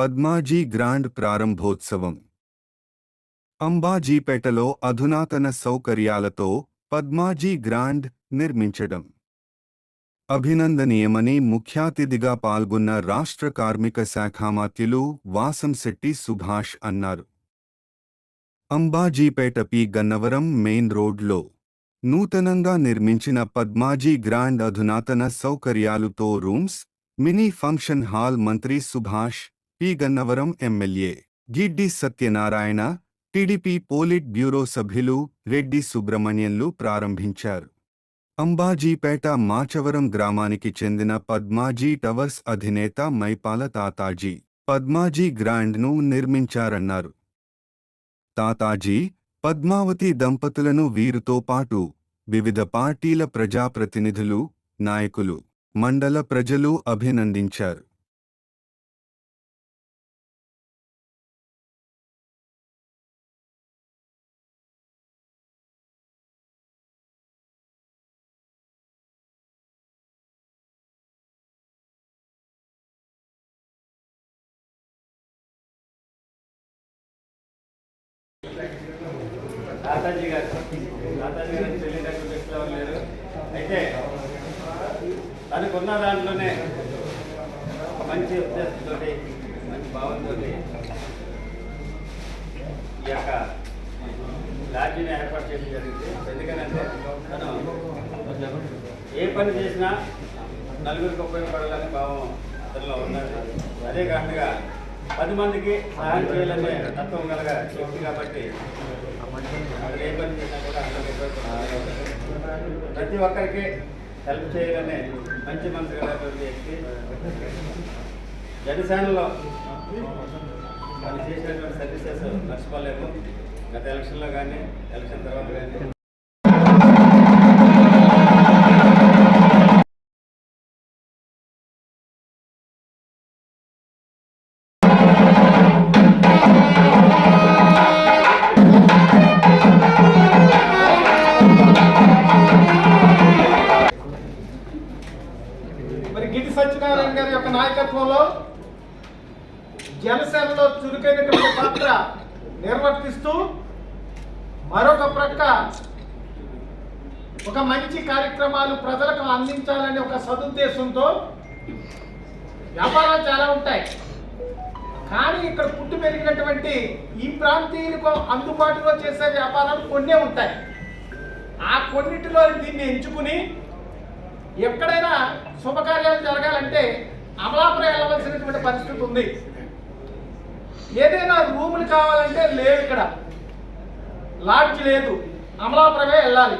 Padmaji grand ప్రారంభోత్సవం. అంబాజీపేటలో అధునాతన సౌకర్యాలతో పద్మాజీ గ్రాండ్ నిర్మించడం. అభినందనీయమని ముఖ్యాతిథిగా పాల్గొన్న రాష్ట్ర కార్మిక శాఖామాత్యులు వాసంశెట్టి సుభాష్ అన్నారు. అంబాజీపేట పి గన్నవరం మెయిన్ రోడ్లో నూతనంగా నిర్మించిన పద్మాజీ గ్రాండ్ అధునాతన సౌకర్యాలుతో రూమ్స్ మినీ ఫంక్షన్ హాల్ మంత్రి Subhash P. Gannavaram MLA Giddi Satyanarayana TDP politburo సభ్యులు రెడ్డి సుబ్రహ్మణ్యంలు ప్రారంభించారు. అంబాజీపేట మాచవరం గ్రామానికి చెందిన పద్మాజీ టవర్స్ అధినేత మైపాల తాతాజీ పద్మాజీ గ్రాండ్ను నిర్మించారన్నారు. తాతాజీ పద్మావతి దంపతులను వీరితో పాటు వివిధ పార్టీల ప్రజాప్రతినిధులు నాయకులు మండల ప్రజలు అభినందించారు. తాతాజీ గారు. తాతాజీ గారు చెల్లినట్టు వ్యక్తులు ఎవరు లేరు. అయితే తనకున్న దాంట్లోనే ఒక మంచి ఉద్దేశంతో మంచి భావంతో ఈ యొక్క లాడ్జిని ఏర్పాటు చేయడం జరిగింది. ఎందుకనంటే తను ఏ పని చేసినా నలుగురికి ఉపయోగపడాలని భావం అతనిలో ఉన్నది. అదే కాకుండా పది మందికి సహాయం చేయాలనే తత్వం కలగ వ్యక్తి కాబట్టి ఏ పని చేసినా కూడా ప్రతి ఒక్కరికి హెల్ప్ చేయాలనే మంచి మనసు కలిగినటువంటి వ్యక్తి జనసేనలో వాళ్ళు చేసినటువంటి సర్వీసెస్ మర్చిపోలేము. గత ఎలక్షన్లో కానీ ఎలక్షన్ తర్వాత కానీ సత్యనారాయణ గారి యొక్క నాయకత్వంలో జనసేనలో చురుకైనటువంటి పాత్ర నిర్వర్తిస్తూ మరొక ప్రక్క ఒక మంచి కార్యక్రమాలు ప్రజలకు అందించాలనే ఒక సదుద్దేశంతో వ్యాపారాలు చాలా ఉంటాయి. కానీ ఇక్కడ పుట్టు పెరిగినటువంటి ఈ ప్రాంతీయులకు అందుబాటులో చేసే వ్యాపారాలు కొన్నే ఉంటాయి. ఆ కొన్నిటిలో దీన్ని ఎంచుకుని ఎక్కడైనా శుభకార్యాలు జరగాలంటే అమలాపురం వెళ్ళవలసినటువంటి పరిస్థితి ఉంది. ఏదైనా రూములు కావాలంటే లేవు ఇక్కడ. లాడ్జ్ లేదు. అమలాపురమే వెళ్ళాలి.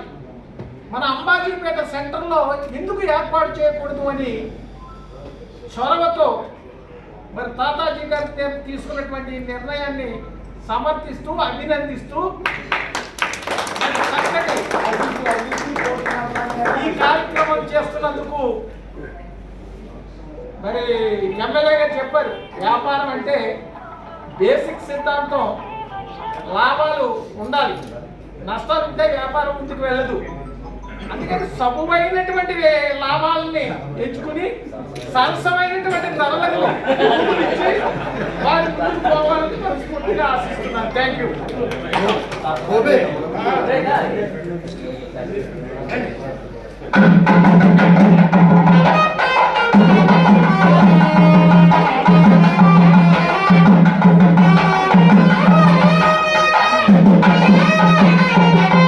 మన అంబాజీపేట సెంటర్లో ఎందుకు ఏర్పాటు చేయకూడదు అని చొరవతో మరి తాతాజీ గారి తీసుకున్నటువంటి నిర్ణయాన్ని సమర్థిస్తూ అభినందిస్తూ ఈ కార్యక్రమం చేస్తున్నందుకు మరి ఎమ్మెల్యే గారు చెప్పారు వ్యాపారం అంటే బేసిక్ సిద్ధాంతం లాభాలు ఉండాలి. నష్టాలు ఉంటే వ్యాపారం ముందుకు వెళ్ళదు. అందుకని సబుమైనటువంటి లాభాలని ఎంచుకుని సరసమైనటువంటి ధరలకు వారి ముందుకు పోవాలని మనస్ఫూర్తిగా ఆశిస్తున్నాను. Thank you Música